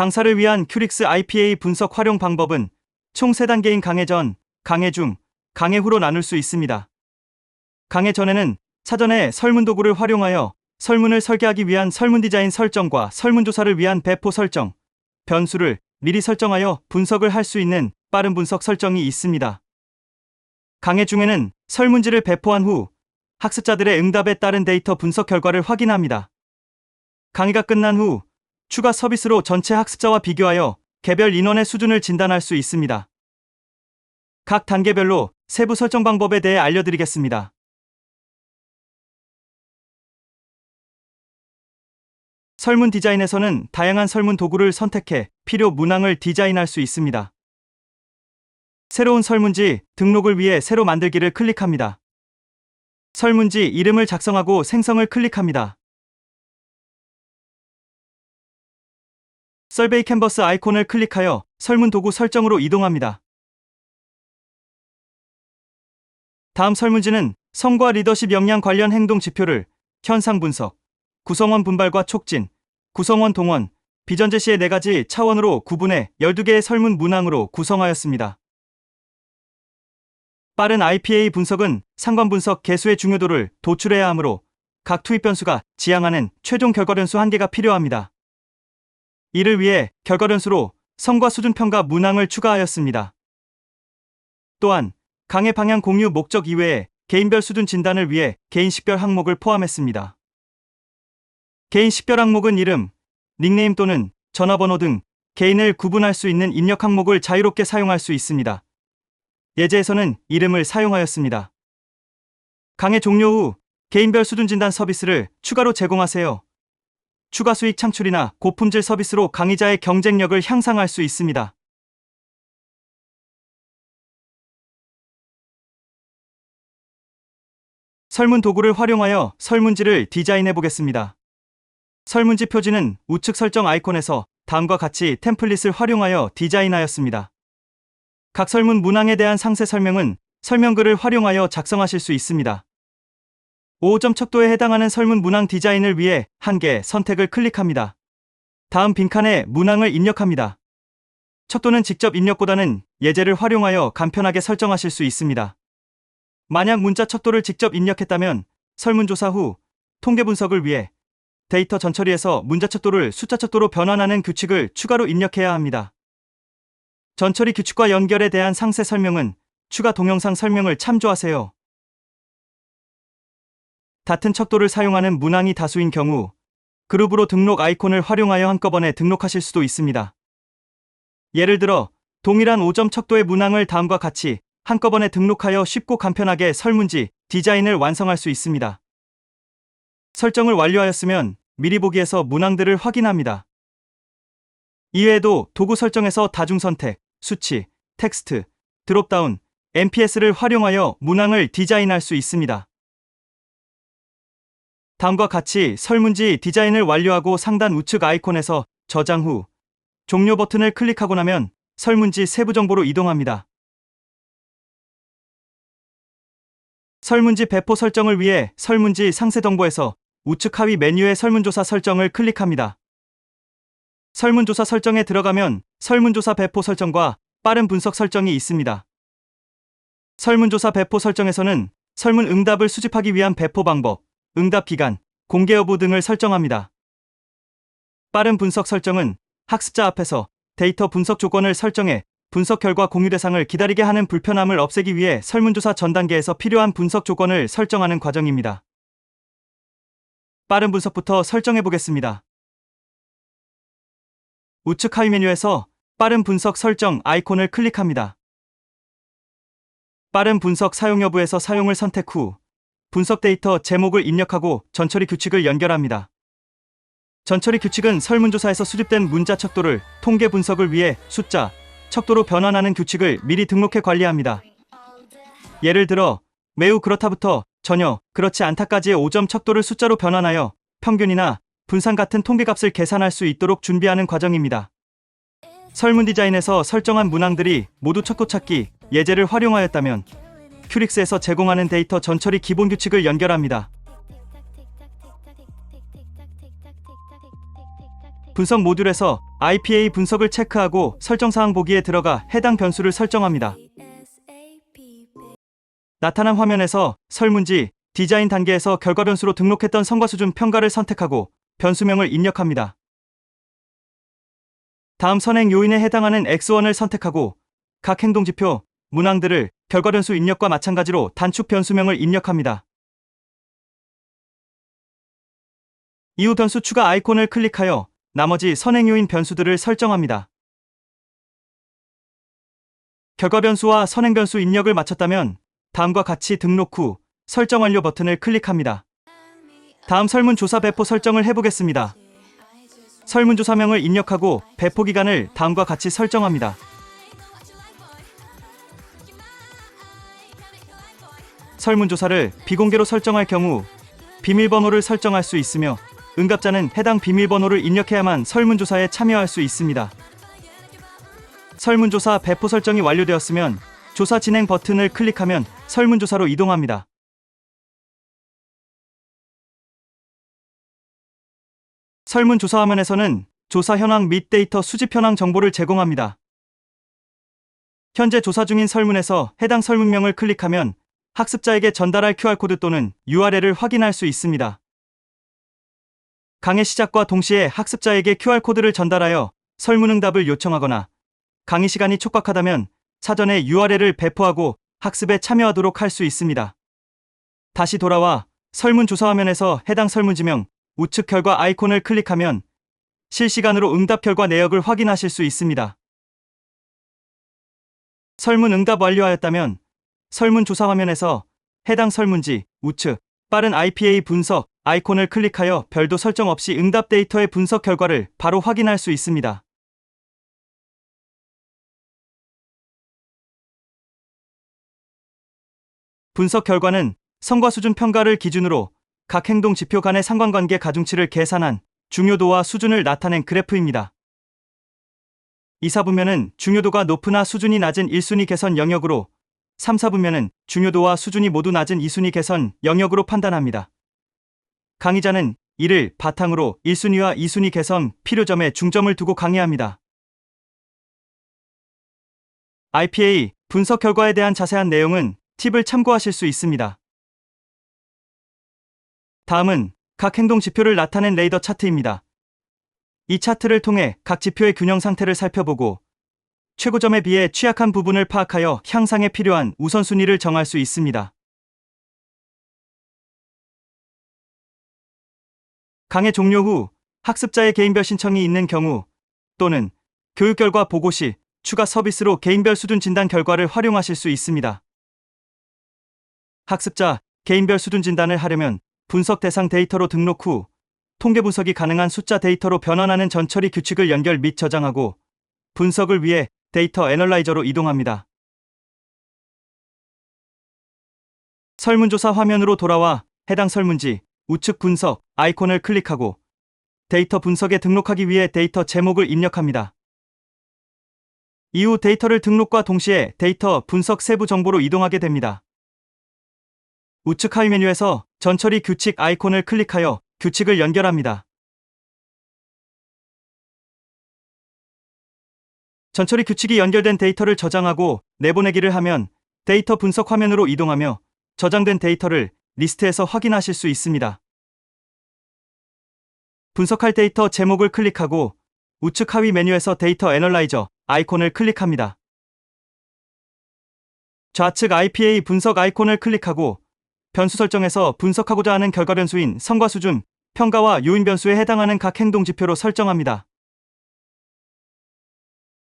강사를 위한 큐릭스 IPA 분석 활용 방법은 총 3단계인 강해 전, 강해 중, 강해 후로 나눌 수 있습니다. 강해 전에는 사전에 설문 도구를 활용하여 설문을 설계하기 위한 설문 디자인 설정과 설문 조사를 위한 배포 설정, 변수를 미리 설정하여 분석을 할 수 있는 빠른 분석 설정이 있습니다. 강해 중에는 설문지를 배포한 후 학습자들의 응답에 따른 데이터 분석 결과를 확인합니다. 강의가 끝난 후 추가 서비스로 전체 학습자와 비교하여 개별 인원의 수준을 진단할 수 있습니다. 각 단계별로 세부 설정 방법에 대해 알려드리겠습니다. 설문 디자인에서는 다양한 설문 도구를 선택해 필요 문항을 디자인할 수 있습니다. 새로운 설문지 등록을 위해 새로 만들기를 클릭합니다. 설문지 이름을 작성하고 생성을 클릭합니다. 설베이 캔버스 아이콘을 클릭하여 설문 도구 설정으로 이동합니다. 다음 설문지는 성과 리더십 역량 관련 행동 지표를 현상 분석, 구성원 분발과 촉진, 구성원 동원, 비전 제시의 4가지 차원으로 구분해 12개의 설문 문항으로 구성하였습니다. 빠른 IPA 분석은 상관 분석 개수의 중요도를 도출해야 하므로 각 투입 변수가 지향하는 최종 결과 변수 한 개가 필요합니다. 이를 위해 결과 변수로 성과 수준 평가 문항을 추가하였습니다. 또한 강의 방향 공유 목적 이외에 개인별 수준 진단을 위해 개인 식별 항목을 포함했습니다. 개인 식별 항목은 이름, 닉네임 또는 전화번호 등 개인을 구분할 수 있는 입력 항목을 자유롭게 사용할 수 있습니다. 예제에서는 이름을 사용하였습니다. 강의 종료 후 개인별 수준 진단 서비스를 추가로 제공하세요. 추가 수익 창출이나 고품질 서비스로 강의자의 경쟁력을 향상할 수 있습니다. 설문 도구를 활용하여 설문지를 디자인해 보겠습니다. 설문지 표지는 우측 설정 아이콘에서 다음과 같이 템플릿을 활용하여 디자인하였습니다. 각 설문 문항에 대한 상세 설명은 설명글을 활용하여 작성하실 수 있습니다. 5점 척도에 해당하는 설문 문항 디자인을 위해 한 개 선택을 클릭합니다. 다음 빈칸에 문항을 입력합니다. 척도는 직접 입력보다는 예제를 활용하여 간편하게 설정하실 수 있습니다. 만약 문자 척도를 직접 입력했다면 설문조사 후 통계 분석을 위해 데이터 전처리에서 문자 척도를 숫자 척도로 변환하는 규칙을 추가로 입력해야 합니다. 전처리 규칙과 연결에 대한 상세 설명은 추가 동영상 설명을 참조하세요. 같은 척도를 사용하는 문항이 다수인 경우 그룹으로 등록 아이콘을 활용하여 한꺼번에 등록하실 수도 있습니다. 예를 들어 동일한 5점 척도의 문항을 다음과 같이 한꺼번에 등록하여 쉽고 간편하게 설문지, 디자인을 완성할 수 있습니다. 설정을 완료하였으면 미리 보기에서 문항들을 확인합니다. 이외에도 도구 설정에서 다중 선택, 수치, 텍스트, 드롭다운, MPS를 활용하여 문항을 디자인할 수 있습니다. 다음과 같이 설문지 디자인을 완료하고 상단 우측 아이콘에서 저장 후 종료 버튼을 클릭하고 나면 설문지 세부 정보로 이동합니다. 설문지 배포 설정을 위해 설문지 상세 정보에서 우측 하위 메뉴의 설문조사 설정을 클릭합니다. 설문조사 설정에 들어가면 설문조사 배포 설정과 빠른 분석 설정이 있습니다. 설문조사 배포 설정에서는 설문 응답을 수집하기 위한 배포 방법, 응답 기간, 공개 여부 등을 설정합니다. 빠른 분석 설정은 학습자 앞에서 데이터 분석 조건을 설정해 분석 결과 공유 대상을 기다리게 하는 불편함을 없애기 위해 설문조사 전 단계에서 필요한 분석 조건을 설정하는 과정입니다. 빠른 분석부터 설정해 보겠습니다. 우측 하위 메뉴에서 빠른 분석 설정 아이콘을 클릭합니다. 빠른 분석 사용 여부에서 사용을 선택 후 분석 데이터 제목을 입력하고 전처리 규칙을 연결합니다. 전처리 규칙은 설문조사에서 수집된 문자 척도를 통계 분석을 위해 숫자, 척도로 변환하는 규칙을 미리 등록해 관리합니다. 예를 들어 매우 그렇다부터 전혀 그렇지 않다까지의 5점 척도를 숫자로 변환하여 평균이나 분산 같은 통계값을 계산할 수 있도록 준비하는 과정입니다. 설문 디자인에서 설정한 문항들이 모두 척도 찾기, 예제를 활용하였다면 큐릭스에서 제공하는 데이터 전처리 기본 규칙을 연결합니다. 분석 모듈에서 IPA 분석을 체크하고 설정 사항 보기에 들어가 해당 변수를 설정합니다. 나타난 화면에서 설문지, 디자인 단계에서 결과 변수로 등록했던 성과 수준 평가를 선택하고 변수명을 입력합니다. 다음 선행 요인에 해당하는 X1을 선택하고 각 행동 지표, 문항들을 결과 변수 입력과 마찬가지로 단축 변수명을 입력합니다. 이후 변수 추가 아이콘을 클릭하여 나머지 선행 요인 변수들을 설정합니다. 결과 변수와 선행 변수 입력을 마쳤다면 다음과 같이 등록 후 설정 완료 버튼을 클릭합니다. 다음 설문조사 배포 설정을 해보겠습니다. 설문조사명을 입력하고 배포 기간을 다음과 같이 설정합니다. 설문조사를 비공개로 설정할 경우 비밀번호를 설정할 수 있으며 응답자는 해당 비밀번호를 입력해야만 설문조사에 참여할 수 있습니다. 설문조사 배포 설정이 완료되었으면 조사 진행 버튼을 클릭하면 설문조사로 이동합니다. 설문조사 화면에서는 조사 현황 및 데이터 수집 현황 정보를 제공합니다. 현재 조사 중인 설문에서 해당 설문명을 클릭하면 학습자에게 전달할 QR코드 또는 URL을 확인할 수 있습니다. 강의 시작과 동시에 학습자에게 QR코드를 전달하여 설문응답을 요청하거나 강의 시간이 촉박하다면 사전에 URL을 배포하고 학습에 참여하도록 할 수 있습니다. 다시 돌아와 설문조사 화면에서 해당 설문지명 우측 결과 아이콘을 클릭하면 실시간으로 응답 결과 내역을 확인하실 수 있습니다. 설문 응답 완료하였다면 설문조사 화면에서 해당 설문지 우측 빠른 IPA 분석 아이콘을 클릭하여 별도 설정 없이 응답 데이터의 분석 결과를 바로 확인할 수 있습니다. 분석 결과는 성과 수준 평가를 기준으로 각 행동 지표 간의 상관관계 가중치를 계산한 중요도와 수준을 나타낸 그래프입니다. 이 4분면은 중요도가 높으나 수준이 낮은 1순위 개선 영역으로 3, 4분면은 중요도와 수준이 모두 낮은 2순위 개선 영역으로 판단합니다. 강의자는 이를 바탕으로 1순위와 2순위 개선 필요점에 중점을 두고 강의합니다. IPA 분석 결과에 대한 자세한 내용은 팁을 참고하실 수 있습니다. 다음은 각 행동 지표를 나타낸 레이더 차트입니다. 이 차트를 통해 각 지표의 균형 상태를 살펴보고 최고점에 비해 취약한 부분을 파악하여 향상에 필요한 우선순위를 정할 수 있습니다. 강의 종료 후 학습자의 개인별 신청이 있는 경우 또는 교육 결과 보고 시 추가 서비스로 개인별 수준 진단 결과를 활용하실 수 있습니다. 학습자 개인별 수준 진단을 하려면 분석 대상 데이터로 등록 후 통계 분석이 가능한 숫자 데이터로 변환하는 전처리 규칙을 연결 및 저장하고 분석을 위해 데이터 애널라이저로 이동합니다. 설문조사 화면으로 돌아와 해당 설문지 우측 분석 아이콘을 클릭하고 데이터 분석에 등록하기 위해 데이터 제목을 입력합니다. 이후 데이터를 등록과 동시에 데이터 분석 세부 정보로 이동하게 됩니다. 우측 하위 메뉴에서 전처리 규칙 아이콘을 클릭하여 규칙을 연결합니다. 전처리 규칙이 연결된 데이터를 저장하고 내보내기를 하면 데이터 분석 화면으로 이동하며 저장된 데이터를 리스트에서 확인하실 수 있습니다. 분석할 데이터 제목을 클릭하고 우측 하위 메뉴에서 데이터 애널라이저 아이콘을 클릭합니다. 좌측 IPA 분석 아이콘을 클릭하고 변수 설정에서 분석하고자 하는 결과 변수인 성과 수준, 평가와 요인 변수에 해당하는 각 행동 지표로 설정합니다.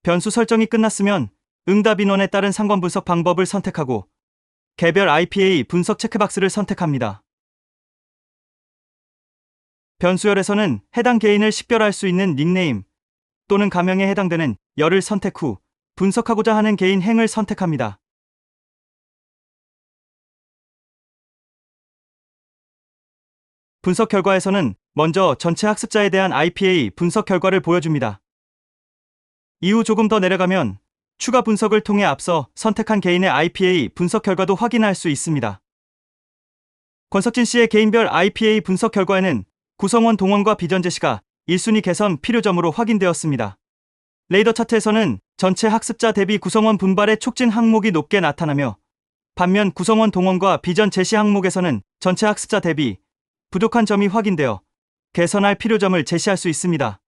변수 설정이 끝났으면 응답 인원에 따른 상관 분석 방법을 선택하고 개별 IPA 분석 체크박스를 선택합니다. 변수열에서는 해당 개인을 식별할 수 있는 닉네임 또는 가명에 해당되는 열을 선택 후 분석하고자 하는 개인 행을 선택합니다. 분석 결과에서는 먼저 전체 학습자에 대한 IPA 분석 결과를 보여줍니다. 이후 조금 더 내려가면 추가 분석을 통해 앞서 선택한 개인의 IPA 분석 결과도 확인할 수 있습니다. 권석진 씨의 개인별 IPA 분석 결과에는 구성원 동원과 비전 제시가 1순위 개선 필요점으로 확인되었습니다. 레이더 차트에서는 전체 학습자 대비 구성원 분발의 촉진 항목이 높게 나타나며 반면 구성원 동원과 비전 제시 항목에서는 전체 학습자 대비 부족한 점이 확인되어 개선할 필요점을 제시할 수 있습니다.